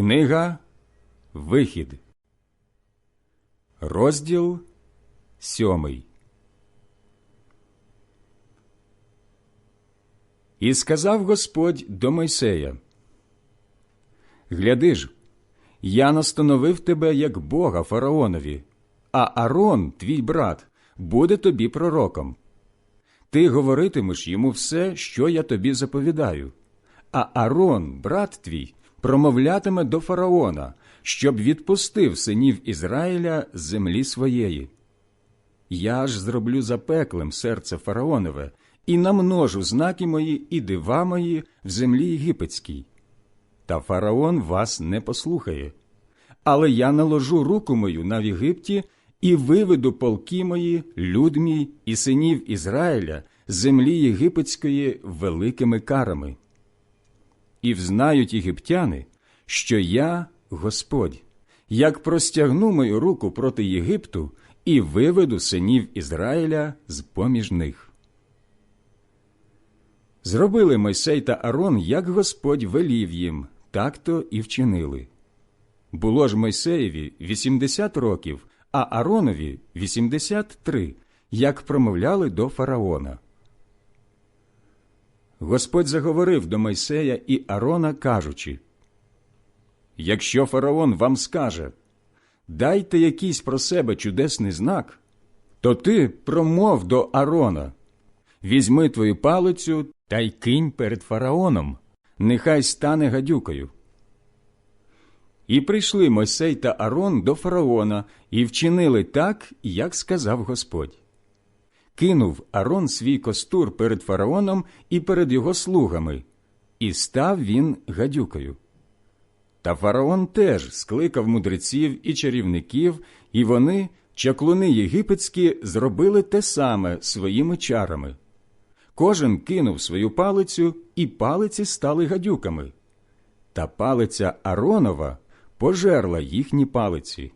Книга Вихід, розділ сьомий. І сказав Господь до Мойсея: Гляди ж, я настановив тебе як Бога фараонові, а Арон, твій брат, буде тобі пророком. Ти говоритимеш йому все, що я тобі заповідаю, а Арон, брат твій, промовлятиме до фараона, щоб відпустив синів Ізраїля з землі своєї. Я ж зроблю запеклим серце фараонове і намножу знаки мої і дива мої в землі єгипетській. Та фараон вас не послухає. Але я наложу руку мою на Єгипті і виведу полки мої, люд мій і синів Ізраїля з землі єгипетської великими карами. І взнають єгиптяни, що я Господь, як простягну мою руку проти Єгипту і виведу синів Ізраїля з поміж них. Зробили Мойсей та Арон, як Господь велів їм, так то і вчинили. Було ж Мойсеєві 80 років, а Аронові 83, як промовляли до фараона. Господь заговорив до Мойсея і Арона, кажучи Якщо фараон вам скаже дайте якийсь про себе чудесний знак, то ти промов до Арона візьми твою палицю та й кинь перед фараоном, нехай стане гадюкою. І прийшли Мойсей та Арон до фараона і вчинили так, як сказав Господь. Кинув Арон свій костур перед фараоном і перед його слугами, і став він гадюкою. Та фараон теж скликав мудреців і чарівників, і вони, чаклуни єгипетські, зробили те саме своїми чарами. Кожен кинув свою палицю, і палиці стали гадюками. Та палиця Аронова пожерла їхні палиці.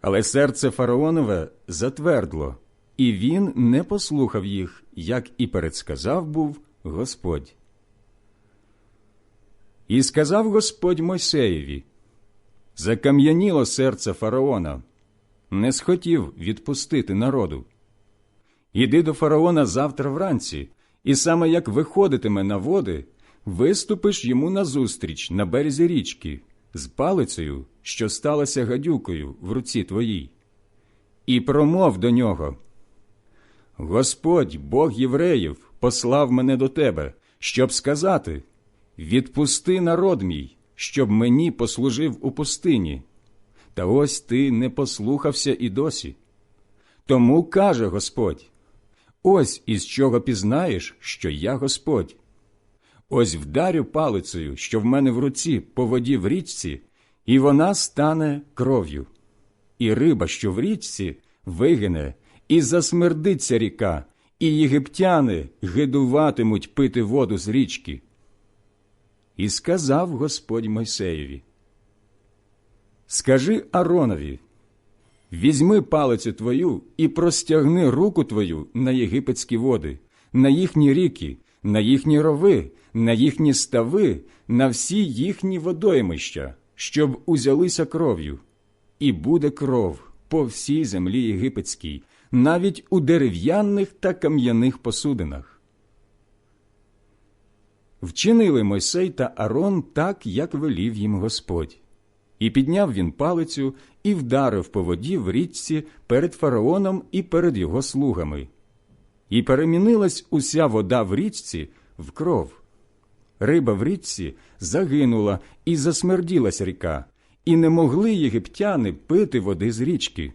Але серце фараонове затвердло, і він не послухав їх, як і передсказав був Господь. І сказав Господь Мойсеєві Закам'яніло серце фараона, не схотів відпустити народу. Іди до фараона завтра вранці, і саме як виходитиме на води, виступиш йому назустріч на березі річки з палицею, що сталася гадюкою в руці твоїй, і промов до нього. Господь, Бог євреїв, послав мене до тебе, щоб сказати Відпусти народ мій, щоб мені послужив у пустині. Та ось ти не послухався і досі. Тому каже Господь: ось із чого пізнаєш, що я Господь. Ось вдарю палицею, що в мене в руці по воді в річці, і вона стане кров'ю. І риба, що в річці, вигине, і засмердиться ріка, і єгиптяни гидуватимуть пити воду з річки. І сказав Господь Мойсеєві: Скажи Аронові, візьми палицю твою і простягни руку твою на єгипетські води, на їхні ріки, на їхні рови, на їхні стави, на всі їхні водоймища, щоб узялися кров'ю, і буде кров по всій землі єгипетській, навіть у дерев'яних та кам'яних посудинах. Вчинили Мойсей та Арон так, як велів їм Господь. І підняв він палицю і вдарив по воді в річці перед фараоном і перед його слугами. І перемінилась уся вода в річці в кров. Риба в річці загинула і засмерділась ріка, і не могли єгиптяни пити води з річки.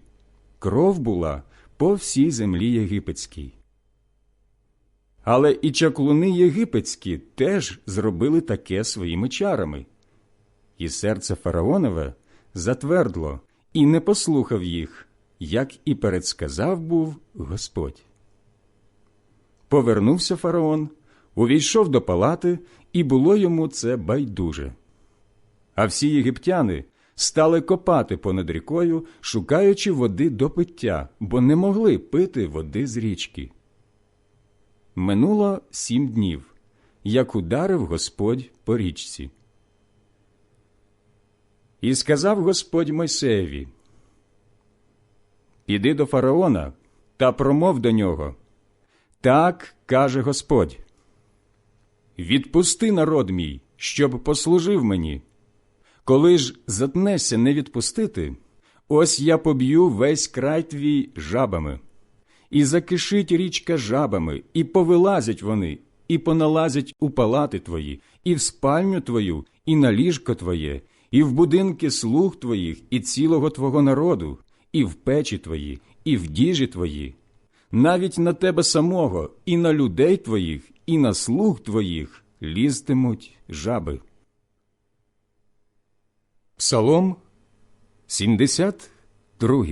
Кров була по всій землі єгипетській. Але і чаклуни єгипетські теж зробили таке своїми чарами. І серце фараонове затвердло і не послухав їх, як і передсказав був Господь. Повернувся фараон, увійшов до палати, і було йому це байдуже. А всі єгиптяни стали копати понад рікою, шукаючи води до пиття, бо не могли пити води з річки. Минуло сім днів, як ударив Господь по річці. І сказав Господь Мойсеєві, Піди до фараона та промов до нього. Так каже Господь. Відпусти народ мій, щоб послужив мені. Коли ж затнешся не відпустити, ось я поб'ю весь край твій жабами, і закишить річка жабами, і повилазять вони, і поналазять у палати твої, і в спальню твою, і на ліжко твоє, і в будинки слуг твоїх, і цілого твого народу, і в печі твої, і в діжі твої, навіть на тебе самого, і на людей твоїх, і на слуг твоїх лізтимуть жаби. Псалом 72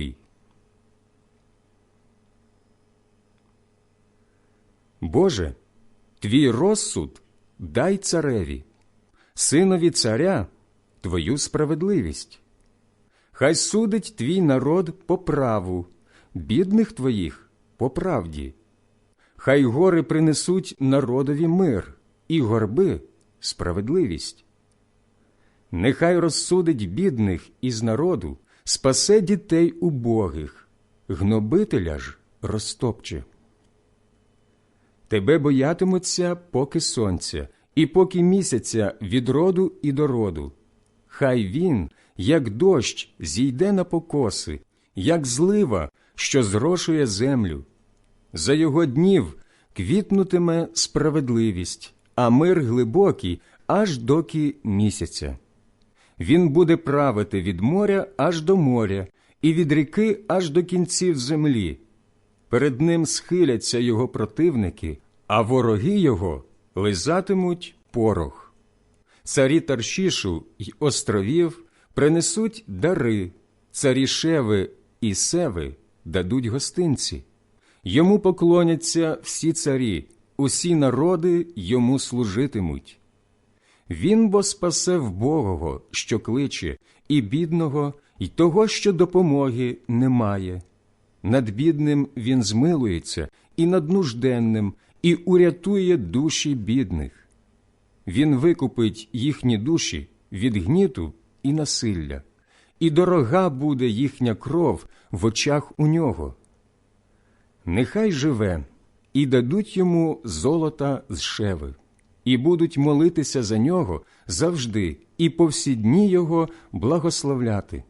Боже, твій розсуд дай цареві, синові царя твою справедливість. Хай судить твій народ по праву, бідних твоїх по правді. Хай гори принесуть народові мир, і горби справедливість. Нехай розсудить бідних із народу, спасе дітей убогих, гнобителя ж розтопче. Тебе боятимуться поки сонця, і поки місяця від роду і до роду. Хай він, як дощ, зійде на покоси, як злива, що зрошує землю. За його днів квітнутиме справедливість, а мир глибокий, аж доки місяця. Він буде правити від моря аж до моря, і від ріки аж до кінців землі. Перед ним схиляться його противники, а вороги його лизатимуть порох. Царі Таршішу й островів принесуть дари, царі Шеви і Севи дадуть гостинці. Йому поклоняться всі царі, усі народи йому служитимуть. Він бо спасе вбогого, що кличе, і бідного, і того, що допомоги немає. Над бідним він змилується, і над нужденним, і урятує душі бідних. Він викупить їхні душі від гніту і насилля, і дорога буде їхня кров в очах у нього. Нехай живе, і дадуть йому золота з шеви, і будуть молитися за нього завжди, і по всі дні його благословляти.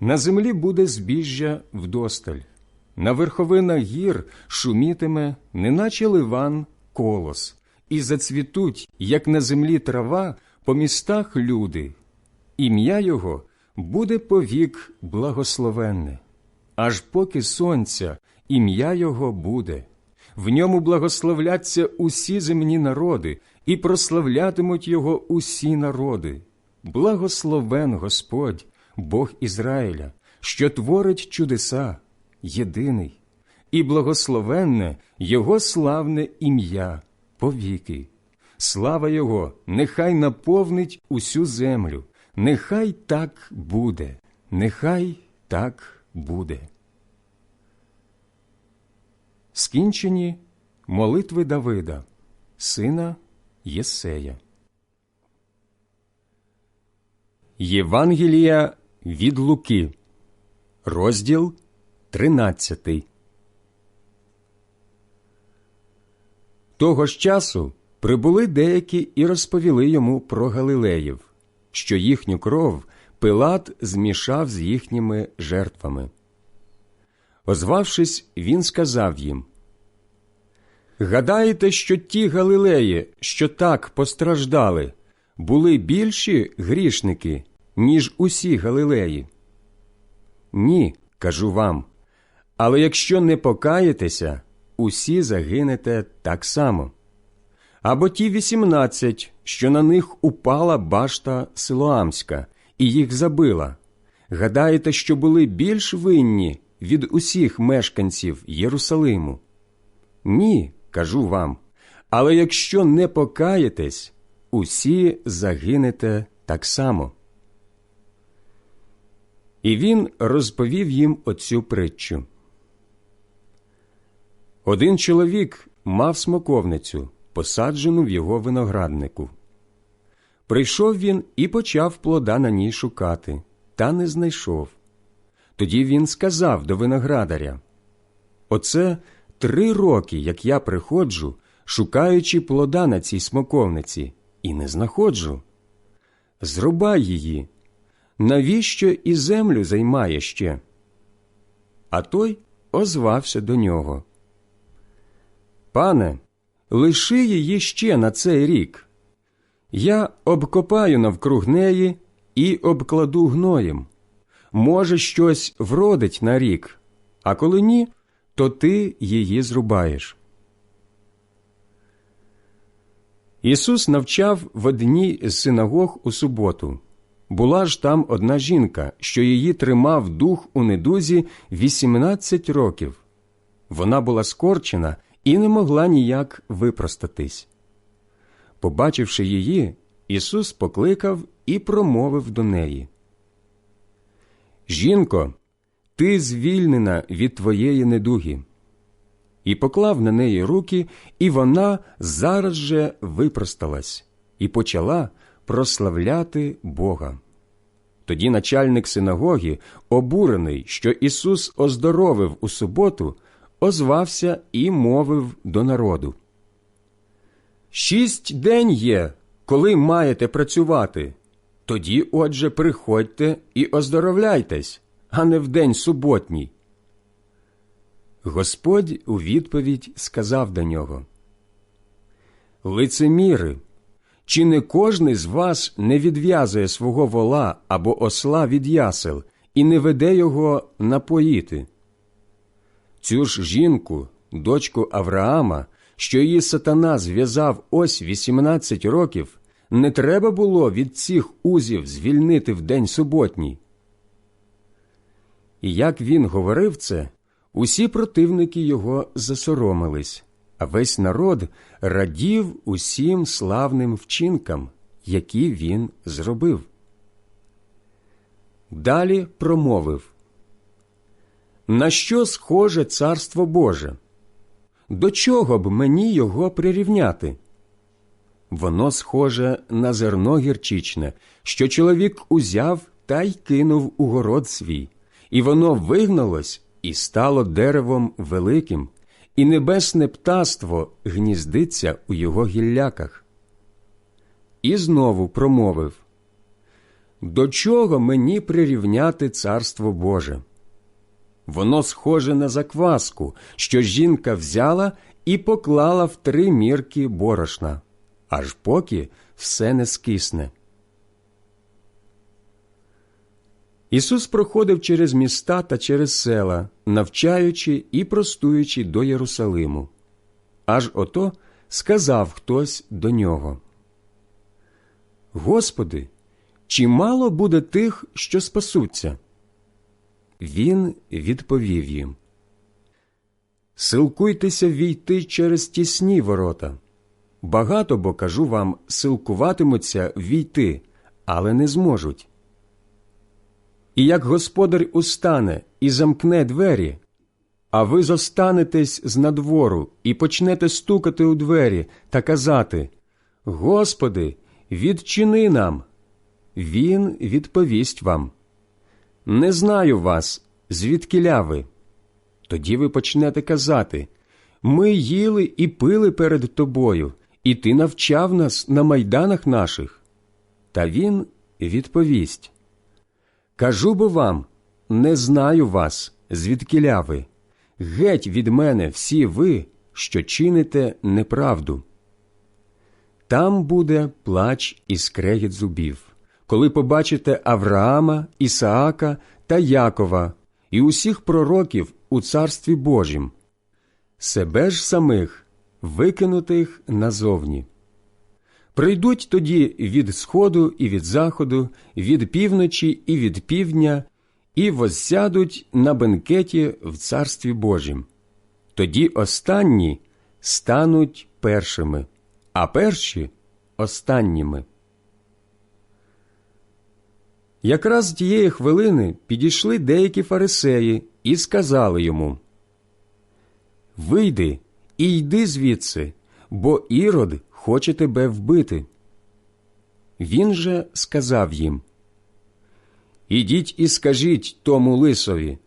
На землі буде збіжжя вдосталь, на верховинах гір шумітиме, неначе ливан колос, і зацвітуть, як на землі трава, по містах люди. Ім'я його буде повік благословенне, аж поки сонця ім'я його буде. В ньому благословляться усі земні народи, і прославлятимуть його усі народи. Благословен Господь, Бог Ізраїля, що творить чудеса, єдиний, і благословенне Його славне ім'я повіки. Слава Його нехай наповнить усю землю, нехай так буде, нехай так буде. Скінчені молитви Давида, сина Єсея. Євангелія від Луки, розділ 13. Того ж часу прибули деякі і розповіли йому про Галилеїв, що їхню кров Пилат змішав з їхніми жертвами. Озвавшись, він сказав їм Гадаєте, що ті Галилеї, що так постраждали, були більші грішники, ніж усі Галилеї? Ні, кажу вам. Але якщо не покаєтеся, усі загинете так само. Або ті вісімнадцять, що на них упала башта Силоамська, і їх забила. Гадаєте, що були більш винні від усіх мешканців Єрусалиму? Ні, кажу вам. Але якщо не покаєтесь, усі загинете так само. І він розповів їм оцю притчу. Один чоловік мав смоковницю, посаджену в його винограднику. Прийшов він і почав плода на ній шукати, та не знайшов. Тоді він сказав до виноградаря Оце три роки, як я приходжу, шукаючи плода на цій смоковниці, і не знаходжу. Зрубай її. Навіщо і землю займає ще? А той озвався до нього. Пане, лиши її ще на цей рік. Я обкопаю навкруг неї і обкладу гноєм. Може, щось вродить на рік, а коли ні, то ти її зрубаєш. Ісус навчав в одній з синагог у суботу. Була ж там одна жінка, що її тримав дух у недузі 18 років. Вона була скорчена і не могла ніяк випростатись. Побачивши її, Ісус покликав і промовив до неї. Жінко, ти звільнена від твоєї недуги. І поклав на неї руки, і вона зараз же випросталась і почала прославляти Бога. Тоді начальник синагоги, обурений, що Ісус оздоровив у суботу, озвався і мовив до народу. Шість день є, коли маєте працювати. Тоді, отже, приходьте і оздоровляйтесь, а не в день суботній. Господь у відповідь сказав до нього Лицеміри, чи не кожний з вас не відв'язує свого вола або осла від ясел і не веде його напоїти? Цю ж жінку, дочку Авраама, що її сатана зв'язав ось 18 років, не треба було від цих узів звільнити в день суботній. І як він говорив це, усі противники його засоромились, а весь народ радів усім славним вчинкам, які він зробив. Далі промовив На що схоже царство Боже? До чого б мені його прирівняти? Воно схоже на зерно гірчичне, що чоловік узяв та й кинув у город свій, і воно вигналось і стало деревом великим, і небесне птаство гніздиться у його гілляках. І знову промовив До чого мені прирівняти царство Боже? Воно схоже на закваску, що жінка взяла і поклала в три мірки борошна, аж поки все не скисне. Ісус проходив через міста та через села, навчаючи і простуючи до Єрусалиму. Аж ото сказав хтось до нього. Господи, чи мало буде тих, що спасуться? Він відповів їм Силкуйтеся війти через тісні ворота. Багато бо кажу вам, силкуватимуться війти, але не зможуть. І як господар устане і замкне двері, а ви зостанетесь з надвору і почнете стукати у двері та казати Господи, відчини нам. Він відповість вам Не знаю вас, звідкиля ви. Тоді ви почнете казати Ми їли і пили перед тобою, і ти навчав нас на майданах наших. Та він відповість Кажу бо вам, не знаю вас, звідкиля ви. Геть від мене всі ви, що чините неправду. Там буде плач і скрегіт зубів, коли побачите Авраама, Ісаака та Якова і усіх пророків у Царстві Божім, себе ж самих викинутих назовні. Прийдуть тоді від сходу і від заходу, від півночі і від півдня, і возсядуть на бенкеті в Царстві Божім. Тоді останні стануть першими, а перші останніми. Якраз тієї хвилини підійшли деякі фарисеї і сказали йому Вийди і йди звідси, бо ірод хоче тебе вбити. Він же сказав їм Ідіть і скажіть тому лисові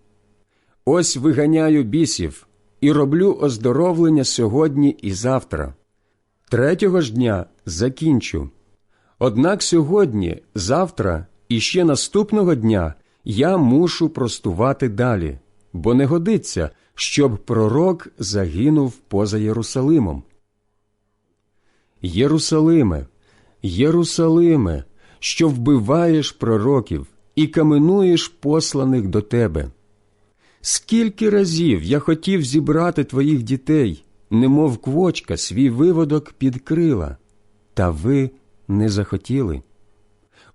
Ось виганяю бісів і роблю оздоровлення сьогодні і завтра. Третього ж дня закінчу. Однак сьогодні, завтра і ще наступного дня я мушу простувати далі, бо не годиться, щоб пророк загинув поза Єрусалимом. Єрусалиме, Єрусалиме, що вбиваєш пророків і каменуєш посланих до тебе. Скільки разів я хотів зібрати твоїх дітей, немов квочка свій виводок під крила, та ви не захотіли.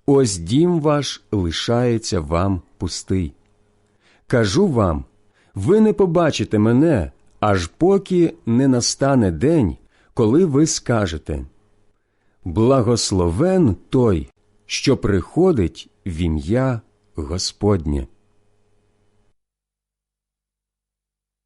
Ось дім ваш лишається вам пустий. Кажу вам, ви не побачите мене, аж поки не настане день, коли ви скажете Благословен той, що приходить в ім'я Господнє.